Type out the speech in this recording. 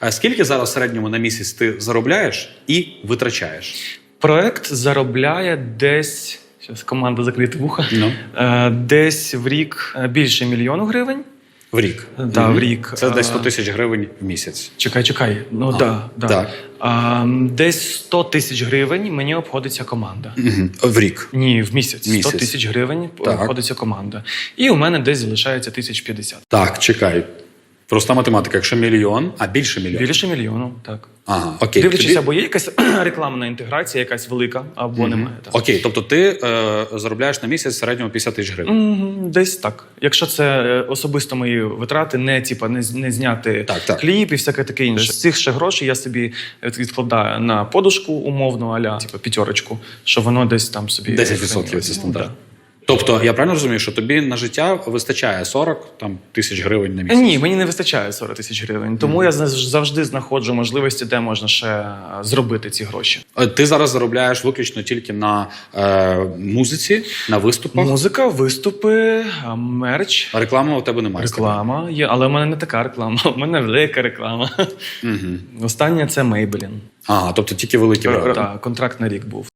А скільки зараз в середньому на місяць ти заробляєш і витрачаєш? Проект заробляє десь. Зараз команда закрити вуха. Ну. Е, десь в рік е, більше мільйону гривень. В рік. Да, в рік. Це десь 100 тисяч гривень в місяць. Чекай, чекай. Ну А, да, да. так. А, десь 100 тисяч гривень мені обходиться команда. Угу. В рік. Ні, в місяць. Місяць. 100 тисяч гривень Так. обходиться команда. І у мене десь залишається 1050. Так, чекай. Проста математика. Якщо мільйон, а більше мільйона. Більше мільйону, так. Ага, окей. Дивлячись, Тобі- або є якась рекламна інтеграція, якась велика, або немає. Так. Окей, тобто ти е, заробляєш на місяць в середньому 50 тисяч гривень. Мгм, Десь так. Якщо це е, особисто мої витрати, не типа не, з- не зняти Так, так. кліп і всяке таке інше. З цих ще грошей я собі від- відкладаю на подушку умовну, аля типа п'ятерочку, що воно десь там собі 10% це Ну, стандарт. да. Тобто, я правильно розумію, що тобі на життя вистачає 40 там, тисяч гривень на місяць? Ні, мені не вистачає 40 тисяч гривень. Тому я завжди знаходжу можливості, де можна ще е, зробити ці гроші. Е, Ти зараз заробляєш виключно тільки на е, музиці, на виступах. Музика, виступи, а, мерч. Реклами у тебе немає. Реклама є, але в мене не така реклама, у мене велика реклама. Угу. Остання це Maybelline. Ага, тобто тільки великі. Так, контракт на рік був.